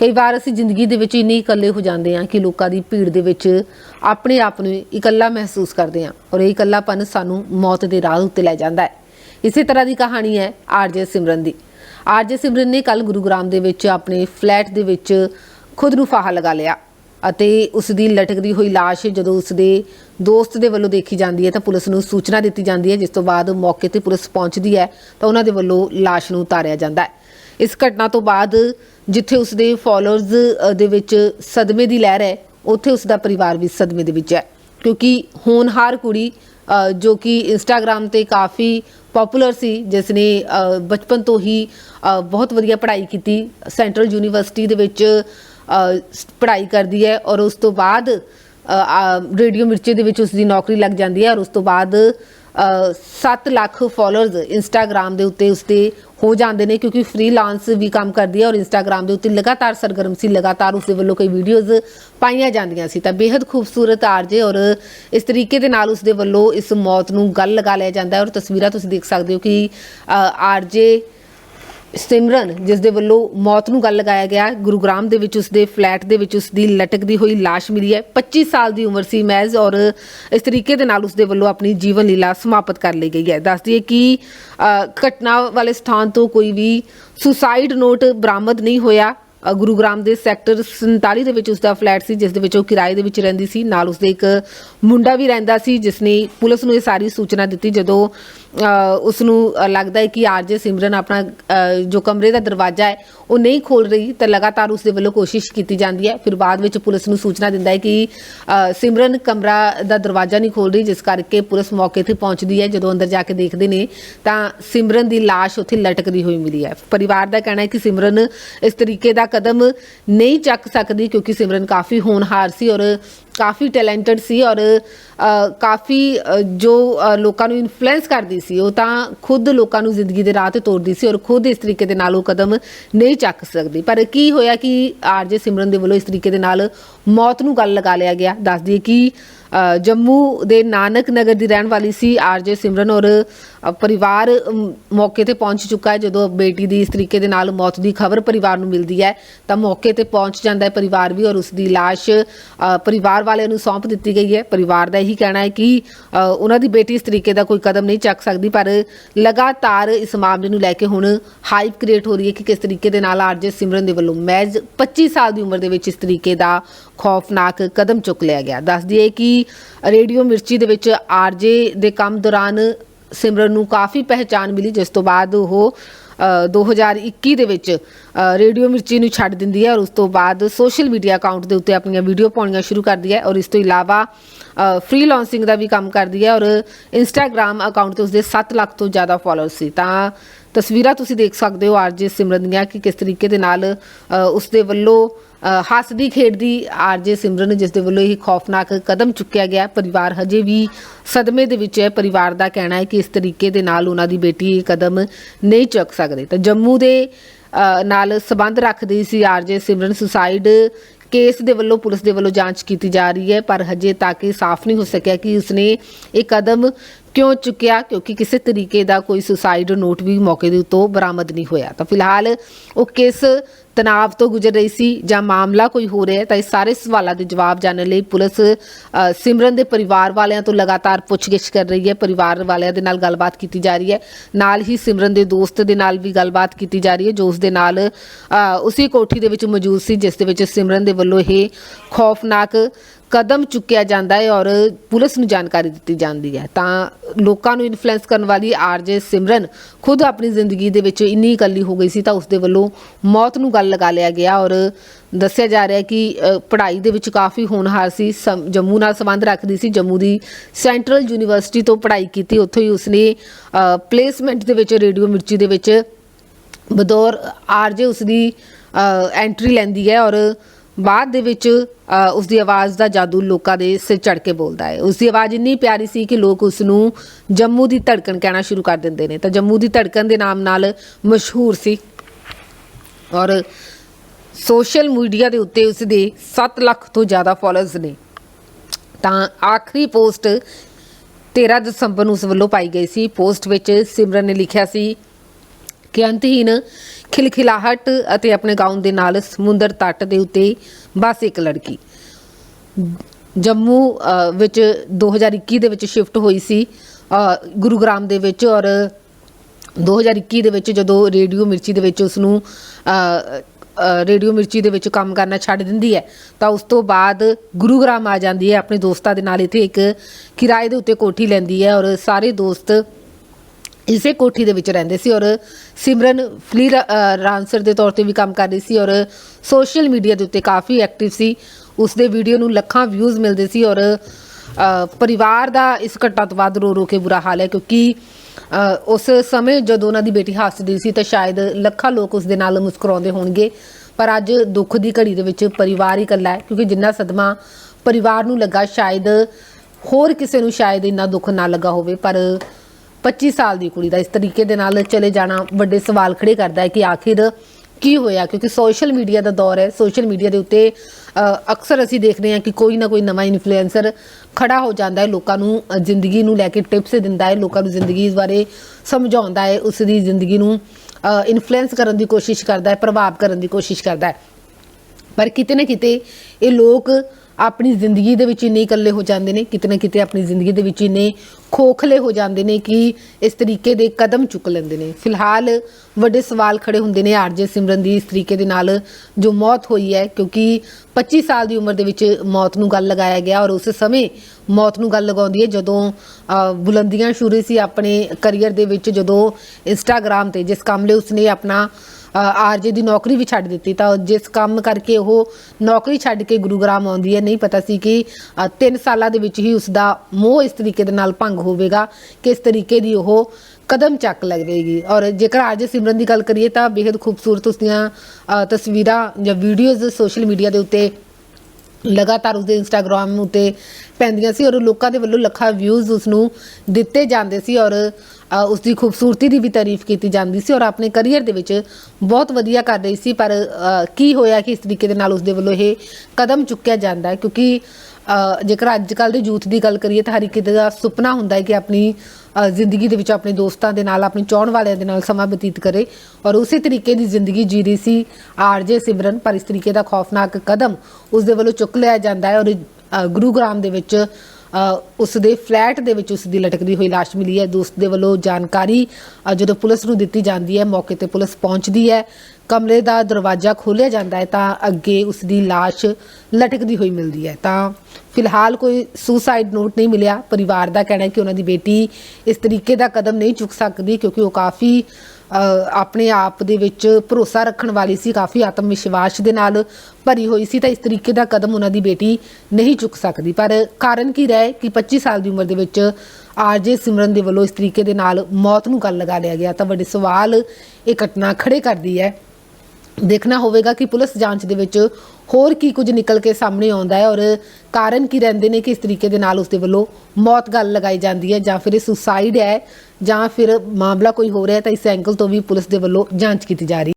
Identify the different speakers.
Speaker 1: ਕਈ ਵਾਰ ਅਸੀਂ ਜ਼ਿੰਦਗੀ ਦੇ ਵਿੱਚ ਇੰਨੇ ਇਕੱਲੇ ਹੋ ਜਾਂਦੇ ਹਾਂ ਕਿ ਲੋਕਾਂ ਦੀ ਭੀੜ ਦੇ ਵਿੱਚ ਆਪਣੇ ਆਪ ਨੂੰ ਇਕੱਲਾ ਮਹਿਸੂਸ ਕਰਦੇ ਹਾਂ ਔਰ ਇਹ ਇਕੱਲਾਪਨ ਸਾਨੂੰ ਮੌਤ ਦੇ ਰਾਹ ਉੱਤੇ ਲੈ ਜਾਂਦਾ ਹੈ। ਇਸੇ ਤਰ੍ਹਾਂ ਦੀ ਕਹਾਣੀ ਹੈ ਆਰਜੇ ਸਿਮਰਨ ਦੀ। ਆਰਜੇ ਸਿਮਰਨ ਨੇ ਕੱਲ ਗੁਰੂਗ੍ਰਾਮ ਦੇ ਵਿੱਚ ਆਪਣੇ ਫਲੈਟ ਦੇ ਵਿੱਚ ਖੁਦ ਨੂੰ ਫਾਹਾ ਲਗਾ ਲਿਆ ਅਤੇ ਉਸ ਦੀ ਲਟਕਦੀ ਹੋਈ ਲਾਸ਼ ਜਦੋਂ ਉਸ ਦੇ ਦੋਸਤ ਦੇ ਵੱਲੋਂ ਦੇਖੀ ਜਾਂਦੀ ਹੈ ਤਾਂ ਪੁਲਿਸ ਨੂੰ ਸੂਚਨਾ ਦਿੱਤੀ ਜਾਂਦੀ ਹੈ, ਜਿਸ ਤੋਂ ਬਾਅਦ ਮੌਕੇ ਤੇ ਪੁਲਿਸ ਪਹੁੰਚਦੀ ਹੈ ਤਾਂ ਉਹਨਾਂ ਦੇ ਵੱਲੋਂ ਲਾਸ਼ ਨੂੰ ਉਤਾਰਿਆ ਜਾਂਦਾ ਹੈ। ਇਸ ਘਟਨਾ ਤੋਂ ਬਾਅਦ ਜਿੱਥੇ ਉਸ ਦੇ ਫਾਲੋਅਰਸ ਦੇ ਵਿੱਚ ਸਦਮੇ ਦੀ ਲਹਿਰ ਹੈ, ਉੱਥੇ ਉਸ ਦਾ ਪਰਿਵਾਰ ਵੀ ਸਦਮੇ ਦੇ ਵਿੱਚ ਹੈ। ਕਿਉਂਕਿ ਹੋਣਹਾਰ ਕੁੜੀ ਜੋ ਕਿ ਇੰਸਟਾਗ੍ਰam ਤੇ ਕਾਫੀ ਪਪੂਲਰ ਸੀ ਜਿਸ ਨੇ ਬਚਪਨ ਤੋਂ ਹੀ ਬਹੁਤ ਵਧੀਆ ਪੜ੍ਹਾਈ ਕੀਤੀ ਸੈਂਟਰਲ ਯੂਨੀਵਰਸਿਟੀ ਦੇ ਵਿੱਚ ਪੜ੍ਹਾਈ ਕਰਦੀ ਹੈ ਔਰ ਉਸ ਤੋਂ ਬਾਅਦ ਰੇਡੀਓ ਮਿਰਚੇ ਦੇ ਵਿੱਚ ਉਸ ਦੀ ਨੌਕਰੀ ਲੱਗ ਜਾਂਦੀ ਹੈ ਔਰ ਉਸ ਤੋਂ ਬਾਅਦ 7 ਲੱਖ ਫਾਲੋਅਰਸ ਇੰਸਟਾਗ੍ਰam ਦੇ ਉੱਤੇ ਉਸਦੇ ਹੋ ਜਾਂਦੇ ਨੇ ਕਿਉਂਕਿ ਫ੍ਰੀਲਾਂਸ ਵੀ ਕੰਮ ਕਰਦੀ ਹੈ ਔਰ ਇੰਸਟਾਗ੍ਰam ਦੇ ਉੱਤੇ ਲਗਾਤਾਰ ਸਰਗਰਮ ਸੀ ਲਗਾਤਾਰ ਉਸਦੇ ਵੱਲੋਂ ਕਈ ਵੀਡੀਓਜ਼ ਪਾਈਆਂ ਜਾਂਦੀਆਂ ਸੀ। ਤਾਂ ਬੇहद ਖੂਬਸੂਰਤ ਆਰਜੇ ਔਰ ਇਸ ਤਰੀਕੇ ਦੇ ਨਾਲ ਉਸਦੇ ਵੱਲੋਂ ਇਸ ਮੌਤ ਨੂੰ ਗੱਲ ਲਗਾ ਲਿਆ ਜਾਂਦਾ ਹੈ ਔਰ ਤਸਵੀਰਾਂ ਤੁਸੀਂ ਦੇਖ ਸਕਦੇ ਹੋ ਕਿ ਆਰਜੇ ਸਿਮਰਨ, ਜਿਸ ਦੇ ਵੱਲੋਂ ਮੌਤ ਨੂੰ ਗੱਲ ਲਗਾਇਆ ਗਿਆ ਹੈ। ਗੁਰੂਗ੍ਰਾਮ ਦੇ ਵਿੱਚ ਉਸਦੇ ਫਲੈਟ ਦੇ ਵਿੱਚ ਉਸਦੀ ਲਟਕਦੀ ਹੋਈ ਲਾਸ਼ ਮਿਲੀ ਹੈ 25 ਸਾਲ ਦੀ ਉਮਰ ਸੀ ਮਹਿਜ਼ ਔਰ ਇਸ ਤਰੀਕੇ ਦੇ ਨਾਲ ਉਸਦੇ ਵੱਲੋਂ ਆਪਣੀ ਜੀਵਨ ਲੀਲਾ ਸਮਾਪਤ ਕਰ ਲਈ ਗਈ ਹੈ ਦੱਸ ਦਈਏ ਕਿ ਘਟਨਾ ਵਾਲੇ ਸਥਾਨ ਤੋਂ ਕੋਈ ਵੀ ਸੁਸਾਈਡ ਨੋਟ ਬਰਾਮਦ ਨਹੀਂ ਹੋਇਆ ਗੁਰੂਗ੍ਰਾਮ ਦੇ ਸੈਕਟਰ 47 ਦੇ ਵਿੱਚ ਉਸਦਾ ਫਲੈਟ ਸੀ ਜਿਸ ਦੇ ਵਿੱਚ ਉਹ ਕਿਰਾਏ ਦੇ ਵਿੱਚ ਰਹਿੰਦੀ ਸੀ। ਨਾਲ ਉਸਦੇ ਇੱਕ ਮੁੰਡਾ ਵੀ ਰਹਿੰਦਾ ਸੀ ਜਿਸ ਨੇ ਪੁਲਿਸ ਨੂੰ ਇਹ ਸਾਰੀ ਸੂਚਨਾ ਦਿੱਤੀ ਜਦੋਂ ਅ, ਉਸ ਨੂੰ ਲੱਗਦਾ ਹੈ ਕਿ ਆਰਜੇ ਸਿਮਰਨ ਆਪਣਾ ਜੋ ਕਮਰੇ ਦਾ ਦਰਵਾਜ਼ਾ ਹੈ ਉਹ ਨਹੀਂ ਖੋਲ ਰਹੀ ਤਾਂ ਲਗਾਤਾਰ ਉਸ ਦੇ ਵੱਲੋਂ ਕੋਸ਼ਿਸ਼ ਕੀਤੀ ਜਾਂਦੀ ਹੈ। ਫਿਰ ਬਾਅਦ ਵਿੱਚ ਪੁਲਿਸ ਨੂੰ ਸੂਚਨਾ ਦਿੰਦਾ ਹੈ ਕਿ ਸਿਮਰਨ ਕਮਰਾ ਦਾ ਦਰਵਾਜ਼ਾ ਨਹੀਂ ਖੋਲ ਰਹੀ ਜਿਸ ਕਰਕੇ ਪੁਲਿਸ ਮੌਕੇ ਤੇ ਪਹੁੰਚਦੀ ਹੈ। ਜਦੋਂ ਅੰਦਰ ਜਾ ਕੇ ਦੇਖਦੇ ਨੇ ਤਾਂ ਸਿਮਰਨ ਦੀ ਲਾਸ਼ ਉੱਥੇ ਲਟਕਦੀ ਹੋਈ ਮਿਲੀ ਹੈ। ਪਰਿਵਾਰ ਦਾ ਕਹਿਣਾ ਹੈ ਕਿ ਸਿਮਰਨ ਇਸ ਤਰੀਕੇ ਦਾ ਕਦਮ ਨਹੀਂ ਚੱਕ ਸਕਦੀ ਕਿਉਂਕਿ ਸਿਮਰਨ ਕਾਫੀ ਹੋਣਹਾਰ ਸੀ ਔਰ ਕਾਫੀ ਟੈਲੈਂਟਡ ਸੀ ਔਰ ਕਾਫੀ ਜੋ ਲੋਕਾਂ ਨੂੰ ਇਨਫਲੂਐਂਸ ਕਰਦੀ ਸੀ, ਉਹ ਤਾਂ ਖੁਦ ਲੋਕਾਂ ਨੂੰ ਜ਼ਿੰਦਗੀ ਦੇ ਰਾਹ ਤੇ ਤੋਰਦੀ ਸੀ ਔਰ ਖੁਦ ਇਸ ਤਰੀਕੇ ਦੇ ਨਾਲ ਉਹ ਕਦਮ ਨਹੀਂ ਚੱਕ ਸਕਦੀ। ਪਰ ਕੀ ਹੋਇਆ ਕਿ ਆਰਜੇ ਸਿਮਰਨ ਦੇ ਵੱਲੋਂ ਇਸ ਤਰੀਕੇ ਦੇ ਨਾਲ ਮੌਤ ਨੂੰ ਗੱਲ ਲਗਾ ਲਿਆ ਗਿਆ? ਦੱਸਦੀ ਕਿ ਜੰਮੂ ਦੇ ਨਾਨਕ ਨਗਰ ਦੀ ਰਹਿਣ ਵਾਲੀ ਸੀ ਆਰਜੇ ਸਿਮਰਨ ਔਰ ਪਰਿਵਾਰ ਮੌਕੇ ਤੇ ਪਹੁੰਚ ਚੁੱਕਾ ਹੈ। ਜਦੋਂ ਬੇਟੀ ਦੀ ਇਸ ਤਰੀਕੇ ਦੇ ਨਾਲ ਮੌਤ ਦੀ ਖਬਰ ਪਰਿਵਾਰ ਨੂੰ ਮਿਲਦੀ ਹੈ, ਤਾਂ ਮੌਕੇ ਤੇ ਪਹੁੰਚ ਜਾਂਦਾ ਹੈ ਪਰਿਵਾਰ ਵੀ ਔਰ ਉਸ ਦੀ ਲਾਸ਼ ਪਰਿਵਾਰ ਵਾਲਿਆਂ ਨੂੰ ਸੌਂਪ ਦਿੱਤੀ ਗਈ ਹੈ। ਪਰਿਵਾਰ ਦਾ ਇਹੀ ਕਹਿਣਾ ਹੈ ਕਿ ਉਹਨਾਂ ਦੀ ਬੇਟੀ ਇਸ ਤਰੀਕੇ ਦਾ ਕੋਈ ਕਦਮ ਨਹੀਂ ਚੱਕ ਸਕਦੀ, ਪਰ ਲਗਾਤਾਰ ਇਸ ਮਾਮਲੇ ਨੂੰ ਲੈ ਕੇ ਹੁਣ ਹਾਈਪ ਕ੍ਰੀਏਟ ਹੋ ਰਹੀ ਹੈ ਕਿ ਕਿਸ ਤਰੀਕੇ ਦੇ ਨਾਲ ਆਰਜੇ ਸਿਮਰਨ ਦੇ ਵੱਲੋਂ ਮੈਜ਼ 25 ਸਾਲ ਦੀ ਉਮਰ ਦੇ ਵਿੱਚ ਇਸ ਤਰੀਕੇ ਦਾ ਖੌਫਨਾਕ ਕਦਮ ਚੁੱਕ ਲਿਆ ਗਿਆ। ਦੱਸ ਦਈਏ ਕਿ ਰੇਡੀਓ ਮਿਰਚੀ ਦੇ ਵਿੱਚ ਆਰਜੇ ਦੇ ਕੰਮ ਦੌਰਾਨ ਸਿਮਰਨ ਨੂੰ ਕਾਫੀ ਪਹਿਚਾਨ ਮਿਲੀ, ਜਿਸ ਤੋਂ ਬਾਅਦ ਉਹ 2021 ਦੇ ਵਿੱਚ ਰੇਡੀਓ ਮਿਰਚੀ ਨੂੰ ਛੱਡ ਦਿੰਦੀ ਹੈ ਔਰ ਉਸ ਤੋਂ ਬਾਅਦ ਸੋਸ਼ਲ ਮੀਡੀਆ ਅਕਾਊਂਟ ਦੇ ਉੱਤੇ ਆਪਣੀਆਂ ਵੀਡੀਓ ਪਾਉਣੀਆਂ ਸ਼ੁਰੂ ਕਰਦੀ ਹੈ ਔਰ ਇਸ ਤੋਂ ਇਲਾਵਾ ਫ੍ਰੀਲਾਂਸਿੰਗ ਦਾ ਵੀ ਕੰਮ ਕਰਦੀ ਹੈ ਔਰ ਇੰਸਟਾਗ੍ਰam ਅਕਾਊਂਟ ਤੇ ਉਸਦੇ 7 ਲੱਖ ਤੋਂ ਜ਼ਿਆਦਾ ਫਾਲੋਅਰਸ ਸੀ। ਤਾਂ ਤਸਵੀਰਾਂ ਤੁਸੀਂ ਦੇਖ ਸਕਦੇ ਹੋ ਆਰਜੇ ਸਿਮਰਨ ਦੀਆਂ ਕਿ ਕਿਸ ਤਰੀਕੇ ਦੇ ਨਾਲ ਅ, ਉਸਦੇ ਵੱਲੋਂ ਹੱਸਦੀ ਖੇਡਦੀ ਆਰਜੇ ਸਿਮਰਨ ਜਿਸ ਦੇ ਵੱਲੋਂ ਇਹ ਖੌਫਨਾਕ ਕਦਮ ਚੁੱਕਿਆ ਗਿਆ। ਪਰਿਵਾਰ ਹਜੇ ਵੀ ਸਦਮੇ ਦੇ ਵਿੱਚ ਹੈ। ਪਰਿਵਾਰ ਦਾ ਕਹਿਣਾ ਹੈ ਕਿ ਇਸ ਤਰੀਕੇ ਦੇ ਨਾਲ ਉਹਨਾਂ ਦੀ ਬੇਟੀ ਇਹ ਕਦਮ ਨਹੀਂ ਚੁੱਕ ਸਕਦੀ। ਤਾਂ ਜੰਮੂ ਦੇ ਅ, ਨਾਲ ਸਬੰਧ ਰੱਖਦੀ ਸੀ ਆਰਜੇ ਸਿਮਰਨ ਸੁਸਾਈਡ। ਕੇਸ ਦੇ ਵੱਲੋਂ ਪੁਲਿਸ ਦੇ ਵੱਲੋਂ ਜਾਂਚ ਕੀਤੀ ਜਾ ਰਹੀ ਹੈ ਪਰ ਹਜੇ ਤੱਕ ਇਹ ਸਾਫ਼ ਨਹੀਂ ਹੋ ਸਕਿਆ ਕਿ ਉਸਨੇ ਇਹ ਕਦਮ ਕਿਉਂ ਚੁੱਕਿਆ? ਕਿਉਂਕਿ ਕਿਸੇ ਤਰੀਕੇ ਦਾ ਕੋਈ ਸੁਸਾਈਡ ਨੋਟ ਵੀ ਮੌਕੇ ਦੇ ਉੱਤੋਂ ਬਰਾਮਦ ਨਹੀਂ ਹੋਇਆ। ਤਾਂ ਫਿਲਹਾਲ ਉਹ ਕਿਸ ਤਣਾਅ ਤੋਂ ਗੁਜ਼ਰ ਰਹੀ ਸੀ ਜਾਂ ਮਾਮਲਾ ਕੋਈ ਹੋ ਰਿਹਾ ਤਾਂ ਇਹ ਸਾਰੇ ਸਵਾਲਾਂ ਦੇ ਜਵਾਬ ਜਾਣਨ ਲਈ ਪੁਲਿਸ ਸਿਮਰਨ ਦੇ ਪਰਿਵਾਰ ਵਾਲਿਆਂ ਤੋਂ ਲਗਾਤਾਰ ਪੁੱਛਗਿੱਛ ਕਰ ਰਹੀ ਹੈ। ਪਰਿਵਾਰ ਵਾਲਿਆਂ ਦੇ ਨਾਲ ਗੱਲਬਾਤ ਕੀਤੀ ਜਾ ਰਹੀ ਹੈ। ਨਾਲ ਹੀ ਸਿਮਰਨ ਦੇ ਦੋਸਤ ਦੇ ਨਾਲ ਵੀ ਗੱਲਬਾਤ ਕੀਤੀ ਜਾ ਰਹੀ ਹੈ ਜੋ ਉਸ ਦੇ ਨਾਲ ਅ, ਉਸੇ ਕੋਠੀ ਦੇ ਵਿੱਚ ਮੌਜੂਦ ਸੀ ਜਿਸ ਦੇ ਵਿੱਚ ਸਿਮਰਨ ਦੇ ਵੱਲੋਂ ਇਹ ਖੌਫਨਾਕ ਕਦਮ ਚੁੱਕਿਆ ਜਾਂਦਾ ਹੈ ਔਰ ਪੁਲਿਸ ਨੂੰ ਜਾਣਕਾਰੀ ਦਿੱਤੀ ਜਾਂਦੀ ਹੈ। ਤਾਂ ਲੋਕਾਂ ਨੂੰ ਇਨਫਲੂਐਂਸ ਕਰਨ ਵਾਲੀ ਆਰਜੇ ਸਿਮਰਨ ਖੁਦ ਆਪਣੀ ਜ਼ਿੰਦਗੀ ਦੇ ਵਿੱਚ ਇੰਨੀ ਇਕੱਲੀ ਹੋ ਗਈ ਸੀ ਤਾਂ ਉਸ ਦੇ ਵੱਲੋਂ ਮੌਤ ਨੂੰ ਗੱਲ ਲਗਾ ਲਿਆ ਗਿਆ ਔਰ ਦੱਸਿਆ ਜਾ ਰਿਹਾ ਕਿ ਪੜ੍ਹਾਈ ਦੇ ਵਿੱਚ ਕਾਫੀ ਹੋਣਹਾਰ ਸੀ, ਸਮ- ਜੰਮੂ ਨਾਲ ਸੰਬੰਧ ਰੱਖਦੀ ਸੀ, ਜੰਮੂ ਦੀ ਸੈਂਟਰਲ ਯੂਨੀਵਰਸਿਟੀ ਤੋਂ ਪੜ੍ਹਾਈ ਕੀਤੀ, ਉੱਥੋਂ ਹੀ ਉਸਨੇ ਪਲੇਸਮੈਂਟ ਦੇ ਵਿੱਚ ਰੇਡੀਓ ਮਿਰਚੀ ਦੇ ਵਿੱਚ ਬਦੌਰ ਆਰਜੇ ਉਸ ਦੀ ਐਂਟਰੀ ਲੈਂਦੀ ਹੈ ਔਰ ਬਾਅਦ ਦੇ ਵਿੱਚ ਅ, ਉਸ ਦੀ ਆਵਾਜ਼ ਦਾ ਜਾਦੂ ਲੋਕਾਂ ਦੇ ਸਿਰ ਚੜ ਕੇ ਬੋਲਦਾ ਹੈ। ਉਸ ਦੀ ਆਵਾਜ਼ ਇੰਨੀ ਪਿਆਰੀ ਸੀ ਕਿ ਲੋਕ ਉਸ ਨੂੰ ਜੰਮੂ ਦੀ ਧੜਕਣ ਕਹਿਣਾ ਸ਼ੁਰੂ ਕਰ ਦਿੰਦੇ ਨੇ। ਤਾਂ ਜੰਮੂ ਦੀ ਧੜਕਣ ਦੇ ਨਾਮ ਨਾਲ ਮਸ਼ਹੂਰ ਸੀ। ਔਰ ਸੋਸ਼ਲ ਮੀਡੀਆ ਦੇ ਉੱਤੇ ਉਸ ਦੇ 7 ਲੱਖ ਤੋਂ ਜ਼ਿਆਦਾ ਫਾਲੋਅਰਸ ਨੇ। ਤਾਂ ਆਖਰੀ ਪੋਸਟ 13 ਦਸੰਬਰ ਨੂੰ ਉਸ ਵੱਲੋਂ ਪਾਈ ਗਈ ਸੀ। ਪੋਸਟ ਵਿੱਚ ਸਿਮਰਨ ਨੇ ਲਿਖਿਆ ਸੀ ਕਿ ਅੰਤਹੀਨ ਖਿਲਖਿਲਾਹਟ ਅਤੇ ਆਪਣੇ ਗਾਉਨ ਦੇ ਨਾਲ ਸਮੁੰਦਰ ਤੱਟ ਦੇ ਉੱਤੇ ਬਸ ਇੱਕ ਲੜਕੀ। ਜੰਮੂ ਅ, ਵਿੱਚ 2021 ਦੇ ਵਿੱਚ ਸ਼ਿਫਟ ਹੋਈ ਸੀ ਅ, ਗੁਰੂਗ੍ਰਾਮ ਦੇ ਵਿੱਚ ਔਰ 2021 ਦੇ ਵਿੱਚ ਜਦੋਂ ਰੇਡੀਓ ਮਿਰਚੀ ਦੇ ਵਿੱਚ ਉਸ ਨੂੰ ਰੇਡੀਓ ਮਿਰਚੀ ਦੇ ਵਿੱਚ ਕੰਮ ਕਰਨਾ ਛੱਡ ਦਿੰਦੀ ਹੈ ਤਾਂ ਉਸ ਤੋਂ ਬਾਅਦ ਗੁਰੂਗ੍ਰਾਮ ਆ ਜਾਂਦੀ ਹੈ ਆਪਣੇ ਦੋਸਤਾਂ ਦੇ ਨਾਲ ਇੱਥੇ ਇੱਕ ਕਿਰਾਏ ਦੇ ਉੱਤੇ ਕੋਠੀ ਲੈਂਦੀ ਹੈ ਔਰ ਸਾਰੇ ਦੋਸਤ ਇਸੇ ਕੋਠੀ ਦੇ ਵਿੱਚ ਰਹਿੰਦੇ ਸੀ ਔਰ ਸਿਮਰਨ ਫਲੀ ਰਾਂਸਰ ਦੇ ਤੌਰ ਤੇ ਵੀ ਕੰਮ ਕਰ ਰਹੀ ਸੀ ਔਰ ਸੋਸ਼ਲ ਮੀਡੀਆ ਦੇ ਉੱਤੇ ਕਾਫੀ ਐਕਟਿਵ ਸੀ। ਉਸ ਦੇ ਵੀਡੀਓ ਨੂੰ ਲੱਖਾਂ ਵਿਊਜ਼ ਮਿਲਦੇ ਸੀ ਔਰ ਪਰਿਵਾਰ ਦਾ ਇਸ ਘਟਨਾ ਤੋਂ ਬਾਅਦ ਰੋ ਰੋ ਕੇ ਬੁਰਾ ਹਾਲ ਹੈ ਕਿਉਂਕਿ ਉਸ ਸਮੇਂ ਜਦੋਂ ਉਹਨਾਂ ਦੀ ਬੇਟੀ ਹੱਸਦੀ ਸੀ ਤਾਂ ਸ਼ਾਇਦ ਲੱਖਾਂ ਲੋਕ ਉਸ ਦੇ ਨਾਲ ਮੁਸਕਰਾਉਂਦੇ ਹੋਣਗੇ। ਪਰ ਅੱਜ ਦੁੱਖ ਦੀ ਘੜੀ ਦੇ ਵਿੱਚ ਪਰਿਵਾਰ ਹੀ ਇਕੱਲਾ ਹੈ ਕਿਉਂਕਿ ਜਿੰਨਾ ਸਦਮਾ ਪਰਿਵਾਰ ਨੂੰ ਲੱਗਾ ਸ਼ਾਇਦ ਹੋਰ ਕਿਸੇ ਨੂੰ ਸ਼ਾਇਦ ਇੰਨਾ ਦੁੱਖ ਨਾ ਲੱਗਾ ਹੋਵੇ। ਪਰ 25 ਸਾਲ ਦੀ ਕੁੜੀ ਦਾ ਇਸ ਤਰੀਕੇ ਦੇ ਨਾਲ ਚਲੇ ਜਾਣਾ ਵੱਡੇ ਸਵਾਲ ਖੜੇ ਕਰਦਾ ਹੈ ਕਿ ਆਖਿਰ ਕੀ ਹੋਇਆ? ਕਿਉਂਕਿ ਸੋਸ਼ਲ ਮੀਡੀਆ ਦਾ ਦੌਰ ਹੈ ਸੋਸ਼ਲ ਮੀਡੀਆ ਦੇ ਉੱਤੇ ਅਕਸਰ ਅਸੀਂ ਦੇਖਦੇ ਹਾਂ ਕਿ ਕੋਈ ਨਾ ਕੋਈ ਨਵਾਂ ਇਨਫਲੂਐਂਸਰ ਖੜਾ ਹੋ ਜਾਂਦਾ ਹੈ, ਲੋਕਾਂ ਨੂੰ ਜ਼ਿੰਦਗੀ ਨੂੰ ਲੈ ਕੇ ਟਿਪਸ ਦਿੰਦਾ ਹੈ, ਲੋਕਾਂ ਨੂੰ ਜ਼ਿੰਦਗੀ ਬਾਰੇ ਸਮਝਾਉਂਦਾ ਹੈ ਉਸ ਦੀ ਜ਼ਿੰਦਗੀ ਨੂੰ ਇਨਫਲੂਐਂਸ ਕਰਨ ਦੀ ਕੋਸ਼ਿਸ਼ ਕਰਦਾ ਹੈ, ਪ੍ਰਭਾਵ ਕਰਨ ਦੀ ਕੋਸ਼ਿਸ਼ ਕਰਦਾ ਹੈ। ਪਰ ਕਿਤੇ ਨਾ ਕਿਤੇ ਇਹ ਲੋਕ ਆਪਣੀ ਜ਼ਿੰਦਗੀ ਦੇ ਵਿੱਚ ਇੰਨੇ ਇਕੱਲੇ ਹੋ ਜਾਂਦੇ ਨੇ, ਕਿਤੇ ਨਾ ਕਿਤੇ ਆਪਣੀ ਜ਼ਿੰਦਗੀ ਦੇ ਵਿੱਚ ਇੰਨੇ ਖੋਖਲੇ ਹੋ ਜਾਂਦੇ ਨੇ ਕਿ ਇਸ ਤਰੀਕੇ ਦੇ ਕਦਮ ਚੁੱਕ ਲੈਂਦੇ ਨੇ। ਫਿਲਹਾਲ ਵੱਡੇ ਸਵਾਲ ਖੜੇ ਹੁੰਦੇ ਨੇ ਆਰਜੇ ਸਿਮਰਨ ਦੀ ਇਸ ਤਰੀਕੇ ਦੇ ਨਾਲ ਜੋ ਮੌਤ ਹੋਈ ਹੈ, ਕਿਉਂਕਿ 25 ਸਾਲ ਦੀ ਉਮਰ ਦੇ ਵਿੱਚ ਮੌਤ ਨੂੰ ਗੱਲ ਲਗਾਇਆ ਗਿਆ ਔਰ ਉਸ ਸਮੇਂ ਮੌਤ ਨੂੰ ਗੱਲ ਲਗਾਉਂਦੀ ਹੈ। ਜਦੋਂ ਬੁਲੰਦੀਆਂ ਸ਼ੁਰੂ ਸੀ ਆਪਣੇ ਕੈਰੀਅਰ ਦੇ ਵਿੱਚ, ਜਦੋਂ ਇੰਸਟਾਗ੍ਰam ਤੇ ਜਿਸ ਕੰਮ ਲਈ ਉਸਨੇ ਆਪਣਾ ਆਰਜੇ ਦੀ ਨੌਕਰੀ ਵੀ ਛੱਡ ਦਿੱਤੀ, ਤਾਂ ਜਿਸ ਕੰਮ ਕਰਕੇ ਉਹ ਨੌਕਰੀ ਛੱਡ ਕੇ ਗੁਰੂਗ੍ਰਾਮ ਆਉਂਦੀ ਹੈ, ਨਹੀਂ ਪਤਾ ਸੀ ਕਿ 3 ਸਾਲਾਂ ਦੇ ਵਿੱਚ ਹੀ ਉਸ ਦਾ ਮੋਹ ਇਸ ਤਰੀਕੇ ਦੇ ਨਾਲ ਭੰਗ ਹੋਵੇਗਾ, ਕਿਸ ਤਰੀਕੇ ਦੀ ਉਹ ਕਦਮ ਚੱਕ ਲੱਗ ਲਵੇਗੀ। ਔਰ ਜੇਕਰ ਆਰਜੇ ਸਿਮਰਨ ਦੀ ਗੱਲ ਕਰੀਏ, ਤਾਂ ਬੇहद ਖੂਬਸੂਰਤ ਉਸ ਦੀਆਂ ਤਸਵੀਰਾਂ ਜਾਂ ਵੀਡੀਓਜ਼ ਸੋਸ਼ਲ ਮੀਡੀਆ ਦੇ ਉੱਤੇ ਲਗਾਤਾਰ ਉਸਦੇ ਇੰਸਟਾਗ੍ਰam ਉਤੇ ਪੈਂਦੀਆਂ ਸੀ ਔਰ ਲੋਕਾਂ ਦੇ ਵੱਲੋਂ ਲੱਖਾਂ ਵਿਊਜ਼ ਉਸ ਨੂੰ ਦਿੱਤੇ ਜਾਂਦੇ ਸੀ ਔਰ ਅ, ਉਸ ਦੀ ਖੂਬਸੂਰਤੀ ਦੀ ਵੀ ਤਾਰੀਫ ਕੀਤੀ ਜਾਂਦੀ ਸੀ ਔਰ ਆਪਣੇ ਕੈਰੀਅਰ ਦੇ ਵਿੱਚ ਬਹੁਤ ਵਧੀਆ ਕਰ ਰਹੀ ਸੀ ਪਰ ਕੀ ਹੋਇਆ ਕਿ ਇਸ ਤਰੀਕੇ ਦੇ ਨਾਲ ਉਸ ਦੇ ਵੱਲੋਂ ਇਹ ਕਦਮ ਚੁੱਕਿਆ ਜਾਂਦਾ ਹੈ ਕਿਉਂਕਿ ਜੇਕਰ ਅੱਜ ਕੱਲ ਦੇ ਯੂਥ ਦੀ ਗੱਲ ਕਰੀਏ ਤਾਂ ਹਰ ਇੱਕ ਦਾ ਸੁਪਨਾ ਹੁੰਦਾ ਹੈ ਕਿ ਆਪਣੀ ਜ਼ਿੰਦਗੀ ਦੇ ਵਿੱਚ ਆਪਣੇ ਦੋਸਤਾਂ ਦੇ ਨਾਲ ਆਪਣੇ ਚਾਹਣ ਵਾਲਿਆਂ ਦੇ ਨਾਲ ਸਮਾਂ ਬਤੀਤ ਕਰੇ ਔਰ ਉਸੇ ਤਰੀਕੇ ਦੀ ਜ਼ਿੰਦਗੀ ਜੀ ਰਹੀ ਸੀ ਆਰਜੇ ਸਿਮਰਨ। ਪਰ ਇਸ ਤਰੀਕੇ ਦਾ ਖੌਫਨਾਕ ਕਦਮ ਉਸ ਦੇ ਵੱਲੋਂ ਚੁੱਕ ਲਿਆ ਜਾਂਦਾ ਹੈ ਔਰ ਅ, ਗੁਰੂਗ੍ਰਾਮ ਦੇ ਵਿੱਚ ਉਸ ਦੇ ਫਲੈਟ ਦੇ ਵਿੱਚ ਉਸ ਦੀ ਲਟਕਦੀ ਹੋਈ ਲਾਸ਼ ਮਿਲੀ ਹੈ। ਦੋਸਤ ਦੇ ਵੱਲੋਂ ਜਾਣਕਾਰੀ ਜਦੋਂ ਪੁਲਿਸ ਨੂੰ ਦਿੱਤੀ ਜਾਂਦੀ ਹੈ, ਮੌਕੇ ਤੇ ਪੁਲਿਸ ਪਹੁੰਚਦੀ ਹੈ। ਕਮਰੇ ਦਾ ਦਰਵਾਜ਼ਾ ਖੋਲ੍ਹਿਆ ਜਾਂਦਾ ਹੈ ਤਾਂ ਅੱਗੇ ਉਸ ਦੀ ਲਾਸ਼ ਲਟਕਦੀ ਹੋਈ ਮਿਲਦੀ ਹੈ। ਤਾਂ ਫਿਲਹਾਲ ਕੋਈ ਸੁਸਾਈਡ ਨੋਟ ਨਹੀਂ ਮਿਲਿਆ। ਪਰਿਵਾਰ ਦਾ ਕਹਿਣਾ ਹੈ ਕਿ ਉਹਨਾਂ ਦੀ ਬੇਟੀ ਇਸ ਤਰੀਕੇ ਦਾ ਕਦਮ ਨਹੀਂ ਚੁੱਕ ਸਕਦੀ ਕਿਉਂਕਿ ਉਹ ਕਾਫੀ ਆਪਣੇ ਆਪ ਦੇ ਵਿੱਚ ਭਰੋਸਾ ਰੱਖਣ ਵਾਲੀ ਸੀ, ਕਾਫੀ ਆਤਮ ਵਿਸ਼ਵਾਸ ਦੇ ਨਾਲ ਭਰੀ ਹੋਈ ਸੀ, ਤਾਂ ਇਸ ਤਰੀਕੇ ਦਾ ਕਦਮ ਉਹਨਾਂ ਦੀ ਬੇਟੀ ਨਹੀਂ ਚੁੱਕ ਸਕਦੀ। ਪਰ ਕਾਰਨ ਕੀ ਰਹਿ? ਕਿ 25 ਸਾਲ ਦੀ ਉਮਰ ਦੇ ਵਿੱਚ ਆਰਜੇ ਸਿਮਰਨ ਦੇ ਵੱਲੋਂ ਇਸ ਤਰੀਕੇ ਦੇ ਨਾਲ ਮੌਤ ਨੂੰ ਗੱਲ ਲਗਾ ਲਿਆ ਗਿਆ। ਤਾਂ ਵੱਡੇ ਸਵਾਲ ਇਹ ਘਟਨਾ ਖੜੇ ਕਰਦੀ ਹੈ। ਦੇਖਣਾ ਹੋਵੇਗਾ ਕਿ ਪੁਲਿਸ ਜਾਂਚ ਦੇ ਵਿੱਚ ਹੋਰ ਕੀ ਕੁਝ ਨਿਕਲ ਕੇ ਸਾਹਮਣੇ ਆਉਂਦਾ ਹੈ ਔਰ ਕਾਰਨ ਕੀ ਰਹਿੰਦੇ ਨੇ ਕਿ ਇਸ ਤਰੀਕੇ ਦੇ ਨਾਲ ਉਸ ਦੇ ਵੱਲੋਂ ਮੌਤ ਗੱਲ ਲਗਾਈ ਜਾਂਦੀ ਹੈ ਜਾਂ ਫਿਰ ਇਹ ਸੁਸਾਈਡ ਹੈ ਜਾਂ ਫਿਰ ਮਾਮਲਾ ਕੋਈ ਹੋ ਰਿਹਾ ਤਾਂ ਇਸ ਐਂਗਲ ਤੋਂ ਵੀ ਪੁਲਿਸ ਦੇ ਵੱਲੋਂ ਜਾਂਚ ਕੀਤੀ ਜਾ ਰਹੀ